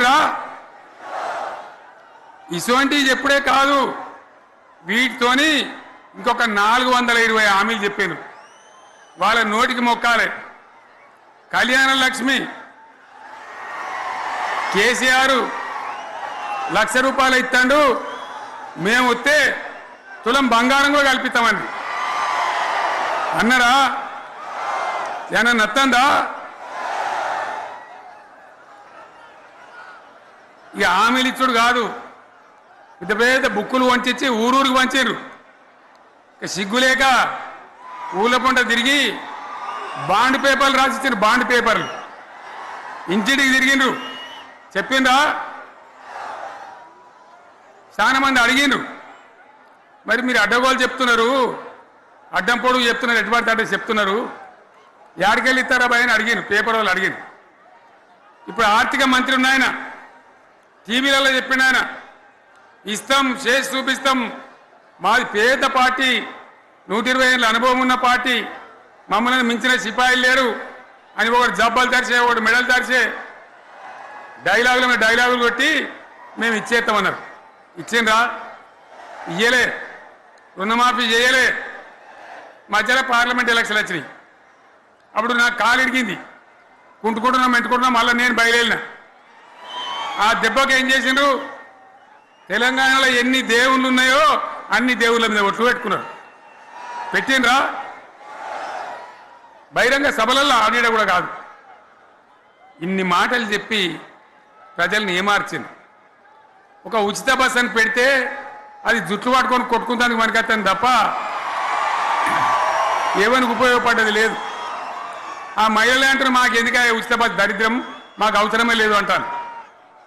రా. ఇటువంటివి చెప్పుడే కాదు. వీటితోని ఇంకొక నాలుగు వందల ఇరవై హామీలు చెప్పాను. వాళ్ళ నోటికి మొక్కాలి. కళ్యాణ లక్ష్మి కేసీఆర్ లక్ష రూపాయలు ఇస్తాడు. మేము వస్తే తులం బంగారం కూడా కల్పిస్తామండి. అన్నరా ఏమన్నా నత్తందా? ఇక హామీలు ఇచ్చుడు కాదు. పెద్ద పెద్ద బుక్కులు వంచి ఊరూరికి వంచారు ఇక సిగ్గులేక ఊళ్ళ పంట తిరిగి బాండ్ పేపర్లు రాసిచ్చారు బాండ్ పేపర్లు. ఇంటింటికి తిరిగిండ్రు. చెప్పిండ్రా? చాలా మంది అడిగిండ్రు. మరి మీరు అడ్డగోలు చెప్తున్నారు. అడ్డం పొడుగు చెప్తున్నారు. ఎటువంటి అడ్డ చెప్తున్నారు? యాడికెళ్ళి ఇస్తారా అని అడిగాను పేపర్ వాళ్ళు అడిగాను ఇప్పుడు ఆర్థిక మంత్రి ఉన్నాయన. టీవీలలో చెప్పిన ఆయన ఇస్తాం చేసి చూపిస్తాం. మాది పేద పార్టీ నూట ఇరవై ఏళ్ళ అనుభవం ఉన్న పార్టీ. మమ్మల్ని మించిన సిపాయిలు లేరు. అని ఒకటి జబ్బాలు తెరిచే ఒకటి మెడల్ తెరిచే డైలాగులు మీద డైలాగులు కొట్టి మేము ఇచ్చేస్తామన్నారు. ఇచ్చిండ్రా? ఇయ్యలే. రుణమాఫీ చేయలే. మధ్యలో పార్లమెంట్ ఎలక్షన్ వచ్చినాయి. అప్పుడు నాకు కాలు ఇడిగింది కుంటుకుంటున్నాం మెంటుకుంటున్నాం మళ్ళీ నేను బయలుదేరినా. ఆ దెబ్బకి ఏం చేసిండ్రు? తెలంగాణలో ఎన్ని దేవుళ్ళు ఉన్నాయో అన్ని దేవుళ్ళ మీద ఒట్లు పెట్టుకున్నారు. పెట్టిండ్రా? బహిరంగ సభలలో ఆడిడ కూడా కాదు. ఇన్ని మాటలు చెప్పి ప్రజల్ని ఏమార్చింది? ఒక ఉచిత బస్ అని పెడితే అది జుట్లు పట్టుకొని కొట్టుకుందానికి మనకత్తాను తప్ప ఏమనికి ఉపయోగపడ్డది లేదు. ఆ మహిళలు అంటారు మాకు ఎందుక ఉచిత బస్ దరిద్రం? మాకు అవసరమే లేదు అంటారు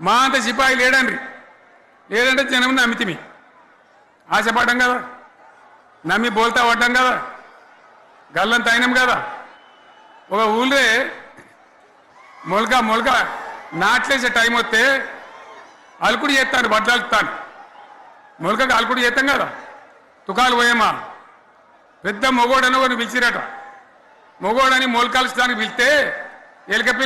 మా అంత సిపాయి లేడండి లేదంటే జనం నమ్మితిమి. ఆశపడ్డం కదా. నమ్మి బోల్తా పడ్డం కదా. గల్లం అయినాం కదా. ఒక ఊళ్ళే మొలక మొలక నాట్లేసే టైం వస్తే అలుకుడు చేస్తాను బట్టలు మొలకకు అలుకుడు చేస్తాం కదా. తుకాలు పోయేమా? పెద్ద మొగోడని ఒకరిని పిలిచిరట. మొగోడని మొలకాల్చడానికి పిలిస్తే ఎలక